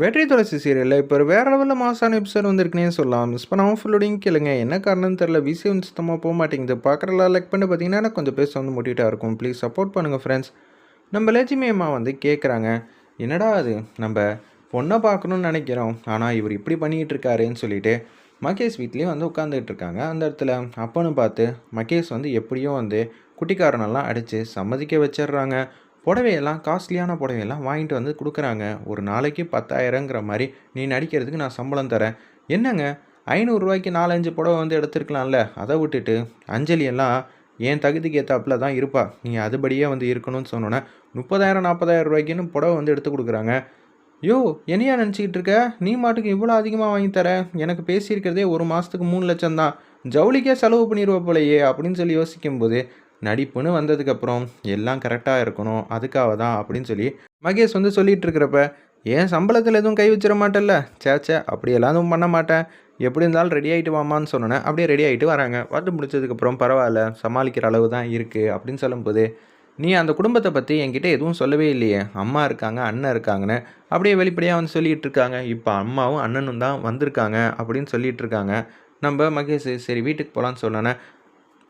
வெற்றி துளசி சீரியலில் இப்போ ஒரு லெவலில் மாசான எபிசோட் வந்திருக்குனே சொல்லலாம். மிஸ் பண்ணாமல் ஃபுல்லோடையும் கேளுங்க. என்ன காரணம்னு தெரில விசி வந்து சுத்தமாக போக மாட்டேங்குது. பார்க்குறலாம் லைக் பண்ணி பார்த்தீங்கன்னா எனக்கு கொஞ்சம் பேச வந்து முட்டிகிட்டா இருக்கும். ப்ளீஸ் சப்போர்ட் பண்ணுங்கள் ஃப்ரெண்ட்ஸ் நம்ம லட்சுமி அம்மா வந்து கேட்குறாங்க என்னடா அது? நம்ம பொண்ணை பார்க்கணும்னு நினைக்கிறோம். ஆனால் இவர் இப்படி பண்ணிக்கிட்டு இருக்காருன்னு சொல்லிட்டு மகேஷ் வீட்லேயும் வந்து உட்காந்துக்கிட்டு இருக்காங்க. அந்த இடத்துல அப்பன்னு பார்த்து மகேஷ் வந்து எப்படியோ வந்து குட்டிக்காரனெல்லாம் அடித்து சம்மதிக்க வச்சிடுறாங்க. புடவையெல்லாம் காஸ்ட்லியான புடவையெல்லாம் வாங்கிட்டு வந்து கொடுக்குறாங்க. ஒரு நாளைக்கு பத்தாயிரங்கிற மாதிரி நீ நடிக்கிறதுக்கு நான் சம்பளம் தரேன். என்னங்க? ஐநூறுரூவாய்க்கு நாலஞ்சு புடவை வந்து எடுத்துருக்கலாம்ல? அதை விட்டுட்டு அஞ்சலி எல்லாம் என் தகுதிக்கு ஏற்றாப்புல தான் இருப்பா. நீ அதுபடியே வந்து இருக்கணும்னு சொன்னோன்னே முப்பதாயிரம் நாற்பதாயிரம் ரூபாய்க்குன்னு புடவை வந்து எடுத்து கொடுக்குறாங்க. யோ என்னையா நினச்சிக்கிட்டு இருக்க? நீ மாட்டுக்கு இவ்வளோ அதிகமாக வாங்கி தர? எனக்கு பேசியிருக்கிறதே ஒரு மாதத்துக்கு மூணு லட்சம் தான். ஜவுளிக்கே செலவு பண்ணிடுவ போலையே அப்படின்னு சொல்லி யோசிக்கும்போது நடிப்புன்னு வந்ததுக்கப்புறம் எல்லாம் கரெக்டாக இருக்கணும் அதுக்காக தான் அப்படின்னு சொல்லி மகேஷ் வந்து சொல்லிகிட்டு இருக்கிறப்ப ஏன் சம்பளத்தில் எதுவும் கை வச்சிட மாட்டேல்ல? சேச்சே அப்படியெல்லாம் எதுவும் பண்ண மாட்டேன். எப்படி இருந்தாலும் ரெடி ஆகிட்டு வாமான்னு சொன்னேன் அப்படியே ரெடி ஆகிட்டு வராங்க. வந்து முடிச்சதுக்கப்புறம் பரவாயில்ல சமாளிக்கிற அளவு தான் இருக்குது அப்படின்னு சொல்லும்போது நீ அந்த குடும்பத்தை பற்றி என்கிட்ட எதுவும் சொல்லவே இல்லையே. அம்மா இருக்காங்க அண்ணன் இருக்காங்கன்னு. அப்படியே வெளிப்படையாக வந்து சொல்லிகிட்டு இருக்காங்க. இப்போ அம்மாவும் அண்ணனும் தான் வந்திருக்காங்க அப்படின்னு சொல்லிகிட்டு இருக்காங்க. நம்ம மகேஷ் சரி வீட்டுக்கு போகலான்னு சொன்னோன்னே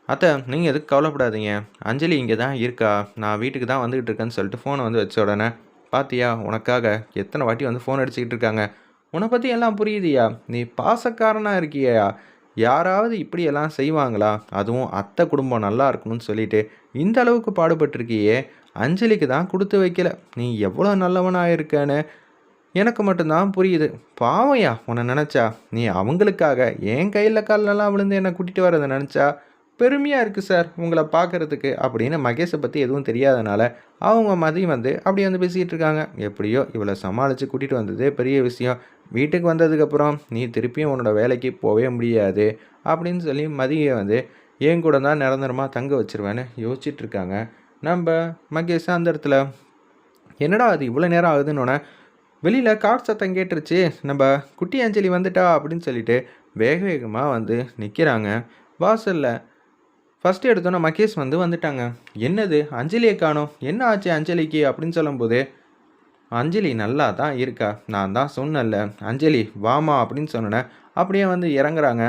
அத்தை நீங்கள் எதுக்கு கவலைப்படாதீங்க. அஞ்சலி இங்கே தான் இருக்கா? நான் வீட்டுக்கு தான் வந்துக்கிட்டு இருக்கேன்னு சொல்லிட்டு ஃபோனை வந்து வச்ச உடனே பாத்தியா உனக்காக எத்தனை வாட்டி வந்து ஃபோன் அடிச்சுக்கிட்டு இருக்காங்க. உன்னை பற்றி எல்லாம் புரியுதியா? நீ பாசக்காரனாக இருக்கியா யாராவது இப்படியெல்லாம் செய்வாங்களா? அதுவும் அத்தை குடும்பம் நல்லா இருக்கணும்னு சொல்லிட்டு இந்த அளவுக்கு பாடுபட்டிருக்கியே. அஞ்சலிக்கு தான் கொடுத்து வைக்கல. நீ எவ்வளோ நல்லவனாக இருக்கன்னு எனக்கு மட்டும்தான் புரியுது. பாவையா உன்னை நினச்சா. நீ அவங்களுக்காக என் கையில் கால்லெல்லாம் விழுந்து என்னை கூட்டிகிட்டு வரதை நினச்சா பெருமையாக இருக்குது சார் உங்களை பார்க்குறதுக்கு அப்படின்னு மகேஷை பற்றி எதுவும் தெரியாதனால அவங்க மதியம் வந்து அப்படியே வந்து பேசிகிட்டு இருக்காங்க. எப்படியோ இவளை சமாளித்து கூட்டிகிட்டு வந்ததே பெரிய விஷயம். வீட்டுக்கு வந்ததுக்கப்புறம் நீ திருப்பியும் உன்னோட வேலைக்கு போகவே முடியாது. அப்படின்னு சொல்லி மதியை வந்து என் கூட தான் நிரந்தரமாக தங்க வச்சிருவேன்னு யோசிச்சுட்டு இருக்காங்க. நம்ம மகேஷ் அந்த இடத்துல என்னடா அது இவ்வளோ நேரம் ஆகுதுன்னொன்னே வெளியில் கார் சத்தம் கேட்டுருச்சு. நம்ம குட்டி அஞ்சலி வந்துட்டா? அப்படின்னு சொல்லிட்டு வேக வேகமாக வந்து நிற்கிறாங்க வாசலில் ஃபஸ்ட்டு எடுத்தோன்னே மகேஷ் வந்து வந்துட்டாங்க. என்னது? அஞ்சலியை காணோம். என்ன ஆச்சு அஞ்சலிக்கு? அப்படின்னு சொல்லும்போது அஞ்சலி நல்லா தான் இருக்கா? நான் தான் சொன்னேன்ல. அஞ்சலி வாமா அப்படின்னு சொன்னேன் அப்படியே வந்து இறங்குறாங்க.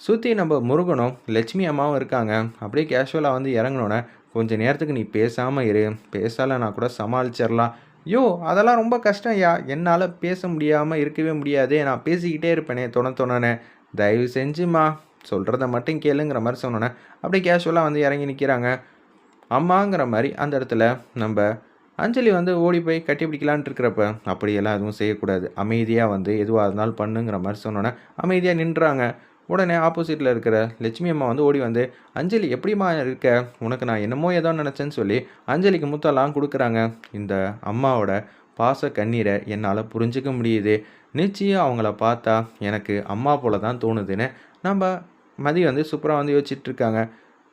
சுற்றி நம்ம முருகனும் லட்சுமி அம்மாவும் இருக்காங்க. அப்படியே கேஷுவலாக வந்து இறங்கினோன்னே கொஞ்சம் நேரத்துக்கு நீ பேசாமல் இரு. பேசலை நான் கூட சமாளிச்சிடலாம் யோ அதெல்லாம் ரொம்ப கஷ்டம் யா என்னால் பேச முடியாமல் இருக்கவே முடியாது. நான் பேசிக்கிட்டே இருப்பேனே தொண தொணனே. தயவு செஞ்சுமா. சொல்கிறத மட்டும் கேளுங்கிற மாதிரி சொன்னோன்னே அப்படியே கேஷுவலாக வந்து இறங்கி நிற்கிறாங்க அம்மாங்கிற மாதிரி அந்த இடத்துல நம்ம அஞ்சலி வந்து ஓடி போய் கட்டி பிடிக்கலான்ட்டு இருக்கிறப்ப அப்படியெல்லாம் எதுவும் செய்யக்கூடாது. அமைதியாக வந்து எதுவாக இருந்தாலும் பண்ணுங்கிற மாதிரி சொன்னோன்னே அமைதியாக நின்றாங்க. உடனே ஆப்போசிட்டில் இருக்கிற லட்சுமி அம்மா வந்து ஓடி வந்து அஞ்சலி எப்படிம்மா இருக்க? உனக்கு நான் என்னமோ ஏதோ நினச்சேன்னு சொல்லி அஞ்சலிக்கு முத்தெல்லாம் கொடுக்குறாங்க. இந்த அம்மாவோட பாச கண்ணீரை என்னால் புரிஞ்சிக்க முடியுது. நிச்சயம் அவங்கள பார்த்தா எனக்கு அம்மா போல தான் தோணுதுன்னு நம்ம மதி வந்து சூப்பராக வந்து யோசிச்சுட்டு இருக்காங்க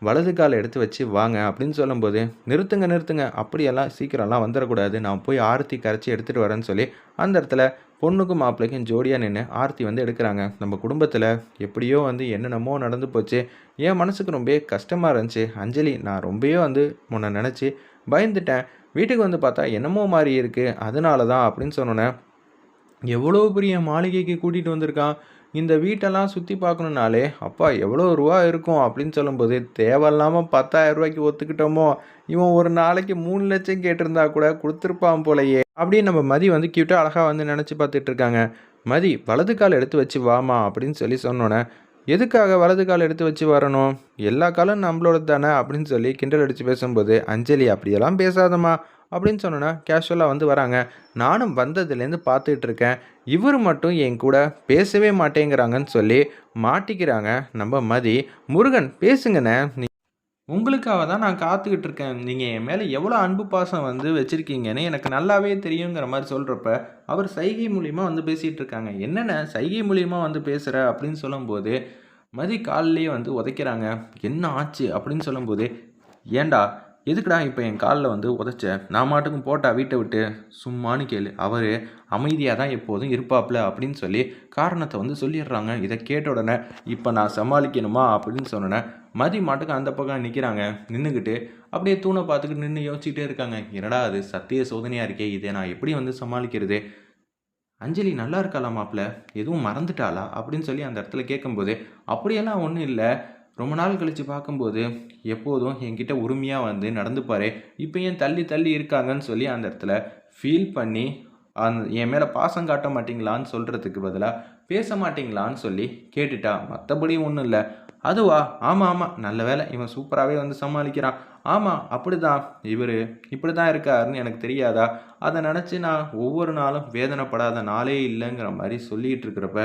வலது காலை எடுத்து வச்சு வாங்க அப்படின்னு சொல்லும்போது நிறுத்துங்க நிறுத்துங்க. அப்படியெல்லாம் சீக்கிரம்லாம் வந்துடக்கூடாது. நான் போய் ஆரத்தி கரைச்சி எடுத்துகிட்டு வரேன்னு சொல்லி அந்த இடத்துல பொண்ணுக்கும் மாப்பிள்ளைக்கும் ஜோடியாக நின்று ஆர்த்தி வந்து எடுக்கிறாங்க. நம்ம குடும்பத்தில் எப்படியோ வந்து என்னென்னமோ நடந்து போச்சு. என் மனசுக்கு ரொம்ப கஷ்டமாக இருந்துச்சு. அஞ்சலி நான் ரொம்பவே வந்து முன்ன நினச்சி பயந்துட்டேன். வீட்டுக்கு வந்து பார்த்தா என்னமோ மாதிரி இருக்குது அதனால தான் அப்படின்னு சொன்னோன்னே எவ்வளோ பெரிய மாளிகைக்கு கூட்டிகிட்டு வந்திருக்கான்? இந்த வீட்டெல்லாம் சுற்றி பார்க்கணுன்னாலே அப்பா எவ்வளோ ரூபா இருக்கும்? அப்படின்னு சொல்லும்போது தேவையில்லாமல் பத்தாயிரம் ரூபாய்க்கு ஒத்துக்கிட்டோமோ? இவன் ஒரு நாளைக்கு மூணு லட்சம் கேட்டிருந்தா கூட கொடுத்துருப்பான் போலையே. அப்படின்னு நம்ம மதி வந்து கியூட்டாக அழகாக வந்து நினச்சி பார்த்துட்டு இருக்காங்க மதி வலது கால் எடுத்து வச்சு வாமா அப்படின்னு சொல்லி சொன்னோன்னே எதுக்காக வலது கால் எடுத்து வச்சு வரணும்? எல்லா காலும் நம்மளோட தானே? அப்படின்னு சொல்லி கிண்டல் அடித்து பேசும்போது அஞ்சலி அப்படியெல்லாம் பேசாதம்மா. அப்படின்னு சொன்னோன்னா கேஷுவலாக வந்து வராங்க. நானும் வந்ததுலேருந்து பார்த்துட்டு இருக்கேன் இவர் மட்டும் என் கூட பேசவே மாட்டேங்கிறாங்கன்னு சொல்லி மாட்டிக்கிறாங்க. நம்ம மதி. முருகன் பேசுங்கண்ணே. நீ உங்களுக்காக தான் நான் காத்துக்கிட்டு இருக்கேன் நீங்கள் என் மேலே எவ்வளோ அன்பு பாசம் வந்து வச்சுருக்கீங்கன்னு எனக்கு நல்லாவே தெரியுங்கிற மாதிரி சொல்கிறப்ப அவர் சைகை மூலியமாக வந்து பேசிகிட்டு இருக்காங்க என்னென்ன சைகை மூலியமாக வந்து பேசுகிற அப்படின்னு சொல்லும்போது மதி காலிலேயே வந்து உதைக்கிறாங்க. என்ன ஆச்சு? அப்படின்னு சொல்லும்போது ஏண்டா எதுக்குடா இப்போ என் காலில் வந்து உதைச்ச? நான் மாட்டுக்கும் போட்டா வீட்டை விட்டு? சும்மானு கேளு. அவர் அமைதியாக தான் எப்போதும் இருப்பாப்ல அப்படின்னு சொல்லி காரணத்தை வந்து சொல்லிடுறாங்க. இதை கேட்ட உடனே இப்போ நான் சமாளிக்கணுமா அப்படின்னு சொன்னேன் மதி மாட்டுக்கு அந்த பக்கம் நிற்கிறாங்க நின்றுக்கிட்டு அப்படியே தூணை பார்த்துக்கிட்டு நின்று யோசிச்சுக்கிட்டே இருக்காங்க. என்னடா அது சத்திய சோதனையாக இருக்கே? இதை நான் எப்படி வந்து சமாளிக்கிறது? அஞ்சலி நல்லா இருக்காளா மாப்பிள்ள எதுவும் மறந்துட்டாளா? அப்படின்னு சொல்லி அந்த இடத்துல கேட்கும்போது அப்படியெல்லாம் ஒன்றும் இல்லை. ரொம்ப நாள் கழித்து பார்க்கும்போது எப்போதும் என்கிட்ட உரிமையாக வந்து நடந்துப்பார். இப்போ ஏன் தள்ளி தள்ளி இருக்காங்கன்னு சொல்லி அந்த இடத்துல ஃபீல் பண்ணி அந்த என் மேலே பாசம் காட்ட மாட்டீங்களான்னு சொல்கிறதுக்கு பதிலாக பேச மாட்டிங்களான்னு சொல்லி கேட்டுட்டா. மற்றபடி ஒன்றும் இல்லை. அதுவா? ஆமாம் ஆமாம் நல்ல வேலை இவன் சூப்பராகவே வந்து சமாளிக்கிறான். ஆமாம் அப்படிதான். இவர் இப்படி தான் இருக்காருன்னு எனக்கு தெரியாதா? அதை நினச்சி நான் ஒவ்வொரு நாளும் வேதனைப்படாத நாளே இல்லைங்கிற மாதிரி சொல்லிகிட்டு இருக்கிறப்ப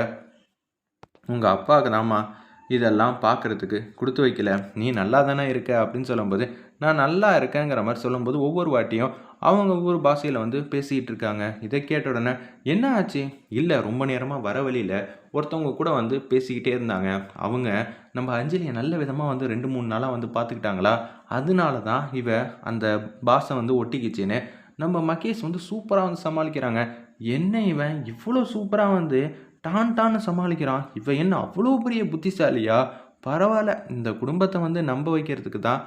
உங்கள் அப்பாவுக்கு தாம்மா இதெல்லாம் பார்க்குறதுக்கு கொடுத்து வைக்கல. நீ நல்லா தானே இருக்க? அப்படின்னு சொல்லும்போது நான் நல்லா இருக்கேங்கிற மாதிரி சொல்லும்போது ஒவ்வொரு வாட்டியும் அவங்க ஒவ்வொரு பாஷையில் வந்து பேசிகிட்டு இருக்காங்க. இதை கேட்ட உடனே என்ன ஆச்சு? இல்லை ரொம்ப நேரமாக வர வழியில் ஒருத்தவங்க கூட வந்து பேசிக்கிட்டே இருந்தாங்க. அவங்க நம்ம அஞ்சலியை நல்ல விதமாக வந்து ரெண்டு மூணு நாளாக வந்து பார்த்துக்கிட்டாங்களா? அதனால தான் இவ அந்த பாஷை வந்து ஒட்டிக்கிச்சின்னு நம்ம மகேஷ் வந்து சூப்பராக வந்து சமாளிக்கிறாங்க. என்ன இவன்? இவ்வளோ சூப்பராக வந்து டான் டான்னு சமாளிக்கிறான். இவன் என்ன அவ்வளோ பெரிய புத்திசாலியா? பரவாயில்ல இந்த குடும்பத்தை வந்து நம்ப வைக்கிறதுக்கு தான்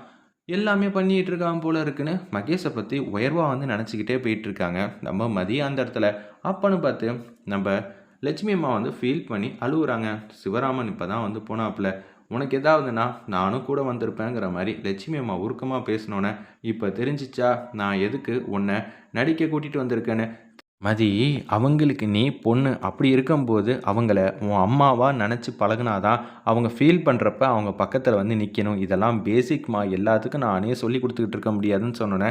எல்லாமே பண்ணிகிட்டு இருக்கான் போல இருக்குன்னு மகேஷை பற்றி உயர்வாக வந்து நினச்சிக்கிட்டே போயிட்டுருக்காங்க. நம்ம மதியம் அந்த இடத்துல. அப்பன்னு பார்த்து நம்ம லட்சுமி அம்மா வந்து ஃபீல் பண்ணி அழுகுறாங்க சிவராமன் இப்போ தான் வந்து போனாப்புல. உனக்கு எதாவதுன்னா நானும் கூட வந்திருப்பேங்கிற மாதிரி லட்சுமி அம்மா உருக்கமாக பேசினோன்னே இப்போ தெரிஞ்சிச்சா நான் எதுக்கு உன்னை நடிக்க கூட்டிகிட்டு வந்திருக்கேன்னு மதி அவங்களுக்கு நீ பொண்ணு. அப்படி இருக்கும்போது அவங்கள உன் அம்மாவாக நினச்சி பழகுனாதான் அவங்க ஃபீல் பண்ணுறப்ப அவங்க பக்கத்தில் வந்து நிற்கணும் இதெல்லாம் பேசிக்மா எல்லாத்துக்கும் நானே சொல்லி கொடுத்துக்கிட்டு இருக்க முடியாதுன்னு சொன்னோன்னே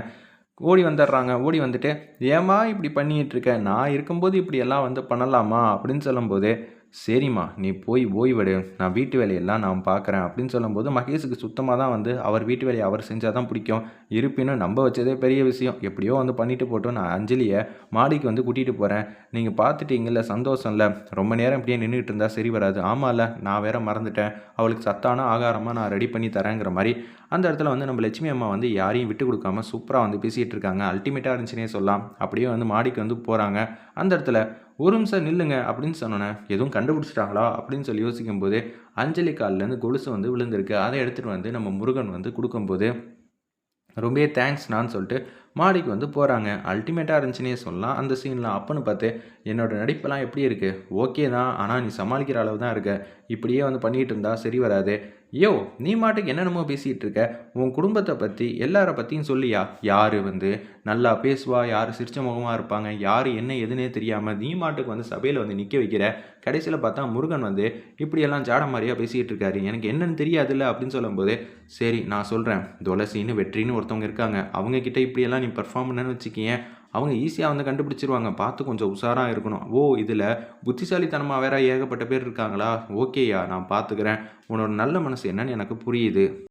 ஓடி வந்துடுறாங்க. ஓடி வந்துட்டு ஏம்மா இப்படி பண்ணிகிட்டு நான் இருக்கும்போது இப்படி எல்லாம் வந்து பண்ணலாமா? அப்படின்னு சொல்லும்போது சரிம்மா நீ போய் ஓய்வெடு நான் வீட்டு வேலையெல்லாம் நான் பார்க்குறேன் அப்படின்னு சொல்லும்போது மகேஷுக்கு சுத்தமாக தான் வந்து அவர் வீட்டு வேலையை அவர் செஞ்சால் தான் பிடிக்கும். இருப்பினும் நம்ப வச்சதே பெரிய விஷயம். எப்படியோ வந்து பண்ணிட்டு போட்டோம். நான் அஞ்சலியை மாடிக்கு வந்து கூட்டிகிட்டு போகிறேன் நீங்கள் பார்த்துட்டீங்கல்ல சந்தோஷம் இல்லை. ரொம்ப நேரம் இப்படியே நின்றுட்டு இருந்தால் சரி வராது. ஆமாம்ல நான் வேற மறந்துட்டேன். அவளுக்கு சத்தான ஆகாரமாக நான் ரெடி பண்ணி தரேங்கிற மாதிரி. அந்த இடத்துல வந்து நம்ம லட்சுமி அம்மா வந்து யாரையும் விட்டு கொடுக்காம சூப்பராக வந்து பேசிகிட்டு இருக்காங்க. அல்டிமேட்டாக இருந்துச்சுன்னே சொல்லலாம். அப்படியே வந்து மாடிக்கு வந்து போகிறாங்க அந்த இடத்துல ஒரு நிமிஷம் நில்லுங்க அப்படின்னு சொன்னோன்னே எதுவும் கண்டுபிடிச்சிட்டாங்களா? அப்படின்னு சொல்லி யோசிக்கும் போது அஞ்சலி கால்லேருந்து கொலுசு வந்து விழுந்திருக்கு. அதை எடுத்துகிட்டு வந்து நம்ம முருகன் வந்து கொடுக்கும்போது ரொம்பவே தேங்க்ஸ் நான் சொல்லிட்டு மாடிக்கு வந்து போகிறாங்க அல்டிமேட்டாக இருந்துச்சுன்னே சொல்லலாம். அந்த சீன்லாம் அப்போன்னு பார்த்து என்னோடய நடிப்பெல்லாம் எப்படி இருக்குது ஓகே தான். ஆனால் நீ சமாளிக்கிற அளவு தான் இருக்க. இப்படியே வந்து பண்ணிகிட்டு இருந்தால் சரி வராது. யோ நீ மாட்டுக்கு என்னென்னமோ பேசிகிட்டு இருக்க? உன் குடும்பத்தை பற்றி எல்லாரை பற்றியும் சொல்லியா? யார் வந்து? நல்லா பேசுவா யார் சிரிச்ச முகமாக இருப்பாங்க யார் என்ன எதுனே தெரியாமல் நீ மாட்டுக்கு வந்து சபையில் வந்து நிற்க வைக்கிற? கடைசியில் பார்த்தா முருகன் வந்து இப்படியெல்லாம் ஜாட மாதிரியாக பேசிகிட்டு இருக்காரு. எனக்கு என்னென்னு தெரியாதுல்ல அப்படின்னு சொல்லும்போது சரி நான் சொல்கிறேன் துளசின்னு வெற்றின்னு ஒருத்தவங்க இருக்காங்க. அவங்கக்கிட்ட இப்படியெல்லாம் நீ பர்ஃபார்ம் பண்ணனு வச்சுக்கியேன். அவங்க ஈஸியாக வந்து கண்டுபிடிச்சிருவாங்க. பார்த்து கொஞ்சம் உஷாராக இருக்கணும். ஓ இதில் புத்திசாலித்தனமாக வேற ஏகப்பட்ட பேர் இருக்காங்களா? ஓகேயா நான் பார்த்துக்கிறேன். உன்னோட நல்ல மனசு என்னன்னு எனக்கு புரியுது.